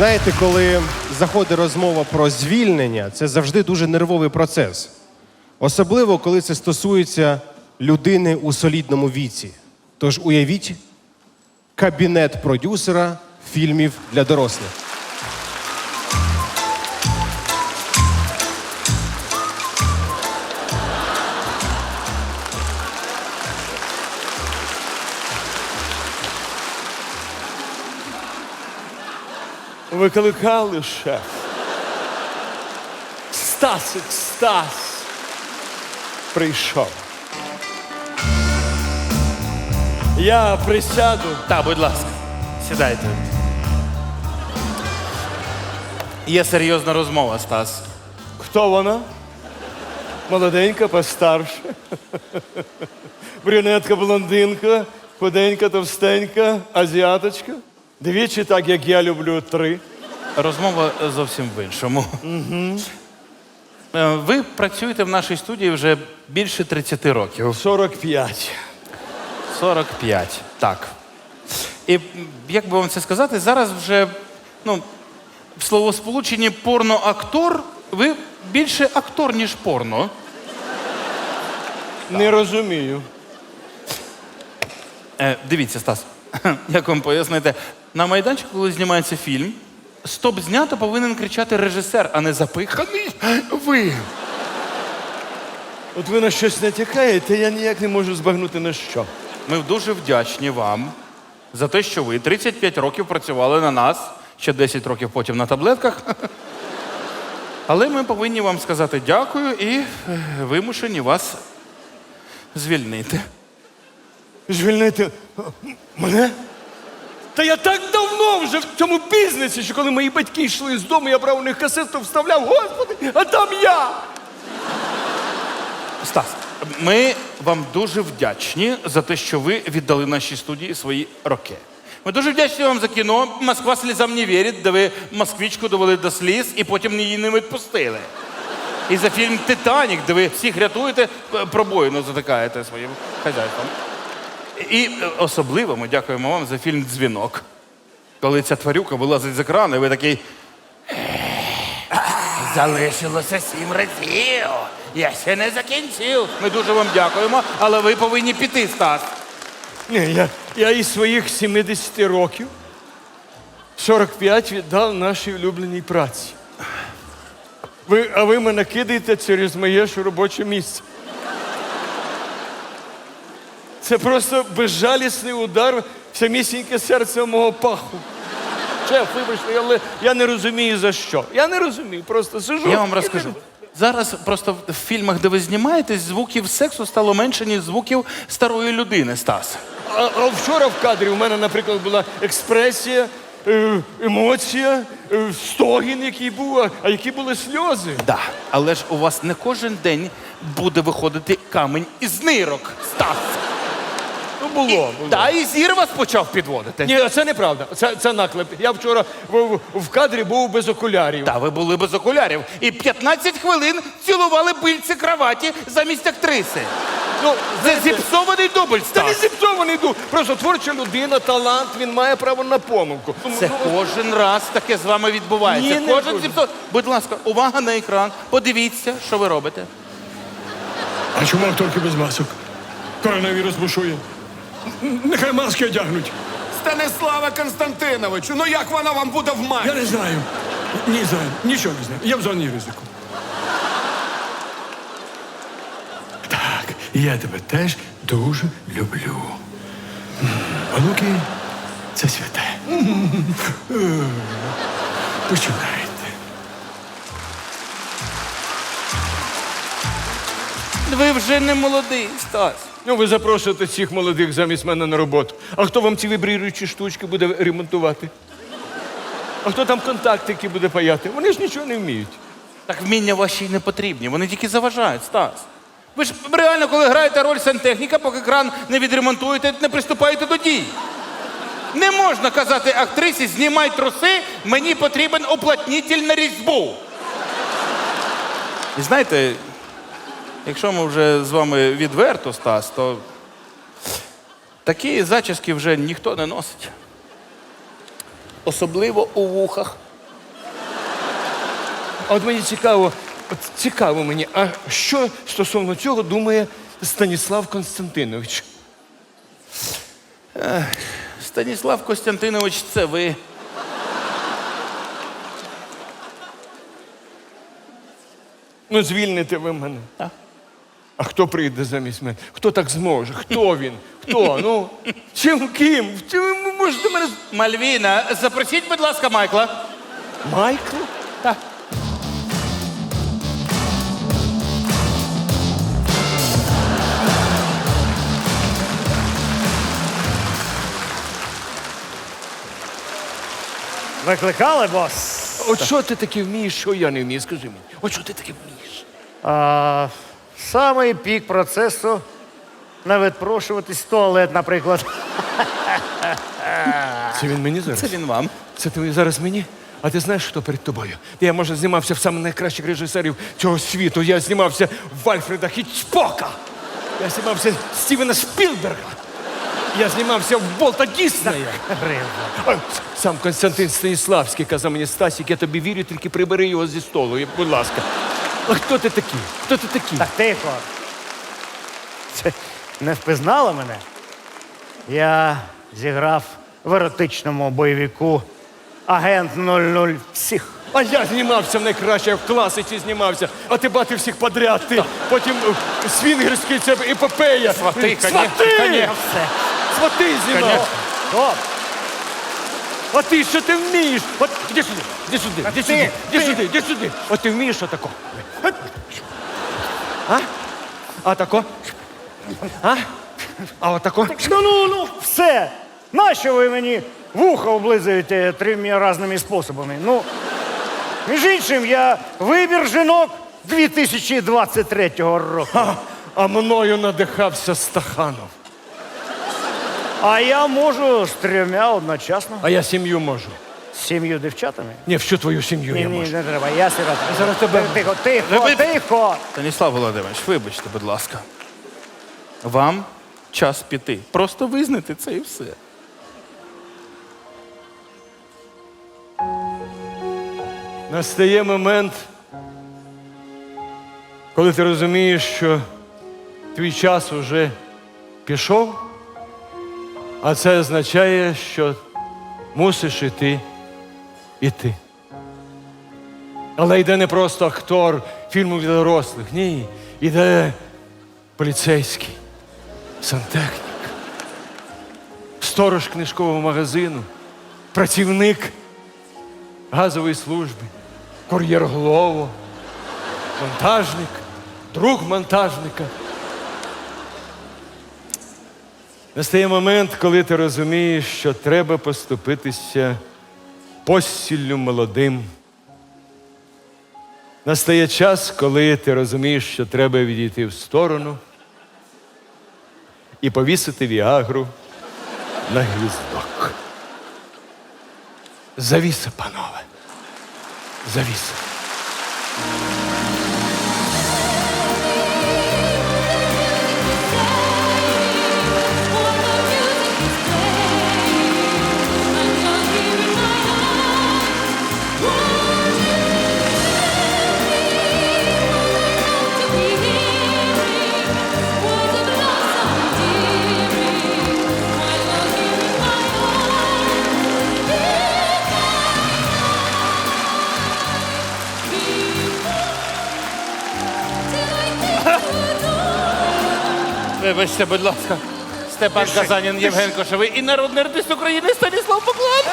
Знаєте, коли заходить розмова про звільнення, це завжди дуже нервовий процес. Особливо, коли це стосується людини у солідному віці. Тож уявіть кабінет продюсера фільмів для дорослих. Викликали шеф. Стасик, Стас. Прийшов. Я присяду. Так, будь ласка, сідайте. Є серйозна розмова, Стас. Хто вона? Молоденька, постарше. Брюнетка, блондинка, худенька, товстенька, азіаточка. Двічі так, як я люблю три. Розмова зовсім в іншому. Угу. Ви працюєте в нашій студії вже більше 30 років. 45. 45. Так. І як би вам це сказати, зараз вже, ну, в словосполученні порноактор, ви більше актор, ніж порно. Не розумію. Е, дивіться, Стас, як вам пояснити, на майданчику, коли знімається фільм, стоп знято повинен кричати режисер, а не запиханий ви. От ви на щось натякаєте, я ніяк не можу збагнути на що. Ми дуже вдячні вам за те, що ви 35 років працювали на нас, ще 10 років потім на таблетках. Але ми повинні вам сказати дякую і е, вимушені вас звільнити. Звільнити мене? Та я так давно вже в цьому бізнесі, що коли мої батьки йшли з дому, я брав у них касету, вставляв, господи, а там я. Стас, ми вам дуже вдячні за те, що ви віддали нашій студії свої роки. Ми дуже вдячні вам за кіно Москва слізам не вірить, де ви москвичку довели до сліз і потім її не відпустили. І за фільм Титанік, де ви всіх рятуєте, е, пробоїну затикаєте своїм хазяйством. І е, особливо ми дякуємо вам за фільм Дзвінок. Коли ця тварюка вилазить з екрану, і ви такий. Залишилося сім разів. Я ще не закінчив. Ми дуже вам дякуємо, але ви повинні піти, Стас. Ні, я, я із своїх 70 років 45 віддав нашій улюбленій праці. Ви, а ви мене кидаєте через моє ж робоче місце. Це просто безжалісний удар в самісіньке серце мого паху. Шеф, вибачте, але я не розумію за що. Я не розумію, просто сижу. Я вам розкажу. Зараз просто в фільмах, де ви знімаєтесь, звуків сексу стало менше, ніж звуків старої людини, Стас. А, а вчора в кадрі у мене, наприклад, була експресія, е, емоція, е, стогін, який був, а, а які були сльози. Да, але ж у вас не кожен день буде виходити камень із нирок, Стас. Було. було. Та і зір вас почав підводити. Ні, це неправда. Це, це наклеп. Я вчора в, в, в кадрі був без окулярів. Та ви були без окулярів. І 15 хвилин цілували бильці кроваті замість актриси. Ну, Це зіпсований дубль, Та не зіпсований дух. Просто творча людина, талант, він має право на помилку. Це Ну, кожен раз таке з вами відбувається. Ні, не кожен кожен. зіпсований. Будь ласка, увага на екран. Подивіться, що ви робите. А чому акторки без масок? Коронавірус бушує. Нехай маски одягнуть. Станиславе Константиновичу, ну як вона вам буде в Я не знаю. Ні, знаю. Нічого не знаю. Я в зоні ризику. Так, я тебе теж дуже люблю. М, Онуки це святе. Починайте. Ви вже не молодий, Стас. Ну, ви запрошуєте цих молодих замість мене на роботу. А хто вам ці вібріруючі штучки буде ремонтувати? А хто там контактики буде паяти? Вони ж нічого не вміють. Так вміння ваші й не потрібні, вони тільки заважають, Стас. Ви ж реально, коли граєте роль сантехніка, поки кран не відремонтуєте, не приступаєте до дій. Не можна казати актрисі, знімай труси, мені потрібен оплатнітель на різьбу. І знаєте, якщо ми вже з вами відверто, Стас, то такі зачіски вже ніхто не носить. Особливо у вухах. А от мені цікаво, от цікаво мені, а що стосовно цього думає Станіслав Константинович? Станіслав Костянтинович, це ви. Ну, звільните ви мене. А хто прийде замість мене? Хто так зможе? Хто він? Хто? Ну, чим ким? Чим ви можете мене. з- Мальвіна, запросіть, будь ласка, Майкла. Майкл? Так. Викликали, бос? От що ти таке вмієш, що я не вмію? Скажи мені. От що ти таке вмієш? А, самий пік процесу не відпрошуватись в туалет, наприклад. Це він мені зараз? Це він вам. Це ти зараз мені? А ти знаєш, хто перед тобою? Я, може, знімався в самих найкращих режисерів цього світу. Я знімався в Альфреда Хічпока. Я знімався в Стівена Спілберга. Я знімався в Болта Діснея. Сам Константин Станіславський казав мені, Стасік, я тобі вірю, тільки прибери його зі столу, будь ласка. А хто ти такий? Хто ти такий? Так тихо. Це не впізнала мене? Я зіграв в еротичному бойовику Агент 00 всіх. А я знімався в найкраще, я в класиці знімався, а ти бати всіх подряд. Ти потім е, свінгерський це епопея. Свати, конечно, Свати! конечно. Все. Свати знімав. Стоп. А ти що ти вмієш? От іди сюди, іди сюди, іди сюди, іди сюди, іди сюди. От ти вмієш отако? А? А тако? А? А отако? Ну, ну, ну, все. Нащо ви мені вуха облизуєте трьома різними способами? Ну, між іншим, я вибір жінок 2023 року. А, а мною надихався Стаханов. А я можу з трьома одночасно. А я сім'ю можу. З сім'ю дівчатами. Ні, всю твою сім'ю Ні, я ні, можу. не треба, я сирота. Зараз тебе- Тихо, тихо, Ви- тихо. Станіслав Володимирович, вибачте, будь ласка. Вам час піти. Просто визнайте це і все. Настає момент, коли ти розумієш, що твій час уже пішов, а це означає, що мусиш іти іти. Але йде не просто актор фільму для дорослих. Ні, йде поліцейський, сантехнік, сторож книжкового магазину, працівник газової служби, кур'єр голову, монтажник, друг монтажника. Настає момент, коли ти розумієш, що треба поступитися постіллю молодим. Настає час, коли ти розумієш, що треба відійти в сторону і повісити віагру на гвіздок. Завіса, панове. Завіса. Вибачте, будь ласка. Степан Казанін, Євген Кошевий і народний артист України Станіслав Поклад.